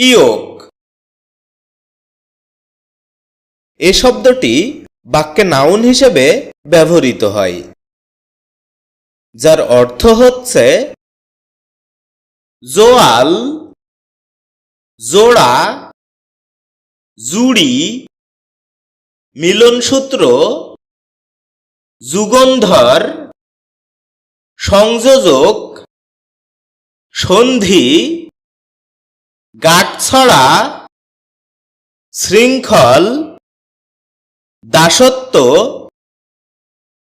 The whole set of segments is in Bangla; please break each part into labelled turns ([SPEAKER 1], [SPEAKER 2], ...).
[SPEAKER 1] ইয়োক এ শব্দটি বাক্যে নাউন হিসেবে ব্যবহৃত হয়, যার অর্থ হচ্ছে জোয়াল, জোড়া, জুড়ি, মিলনসূত্র, যুগন্ধর, সংযোজক, সন্ধি গাঁটছড়া, শৃঙ্খল, দাসত্ব,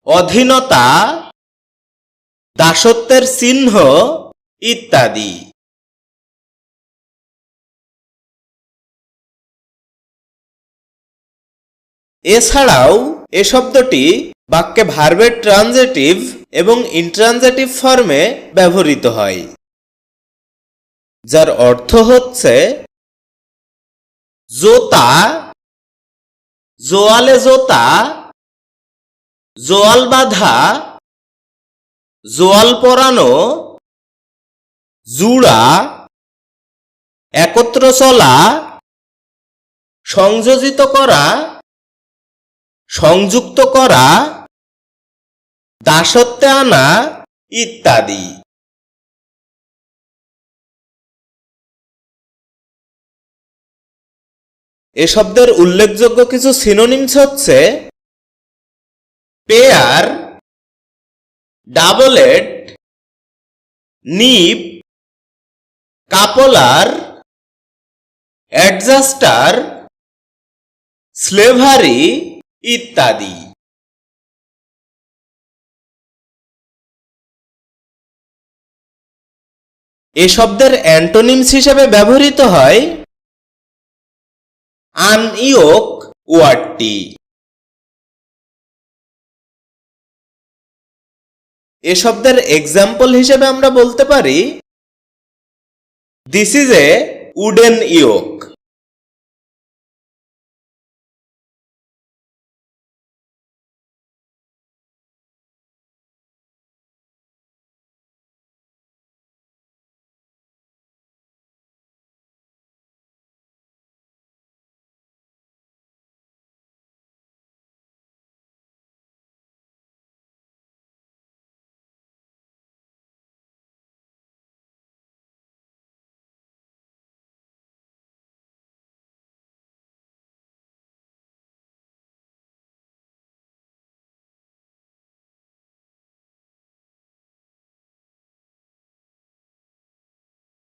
[SPEAKER 1] অধীনতা, দাসত্বের চিহ্ন ইত্যাদি। এছাড়াও এ শব্দটি বাক্যে ভার্বের ট্রানজেটিভ এবং ইন্ট্রানজেটিভ ফর্মে ব্যবহৃত হয়। যার অর্থ হচ্ছে, জোতা, জোয়ালে জোতা, জোয়াল বাঁধা, জোয়াল পরানো, জুড়া, একত্র চলা, সংযোজিত করা, সংযুক্ত করা, দাসত্বে আনা ইত্যাদি। এ শব্দের উল্লেখযোগ্য কিছু সিনোনিমস হচ্ছে pair doublet nip coupler adjuster slavery ইত্যাদি। এ শব্দের অ্যান্টোনিমস হিসেবে ব্যবহৃত হয় আনইওক ওয়ার্ডটি। এ শব্দের এক্সাম্পল হিসেবে আমরা বলতে পারি this is a wooden yoke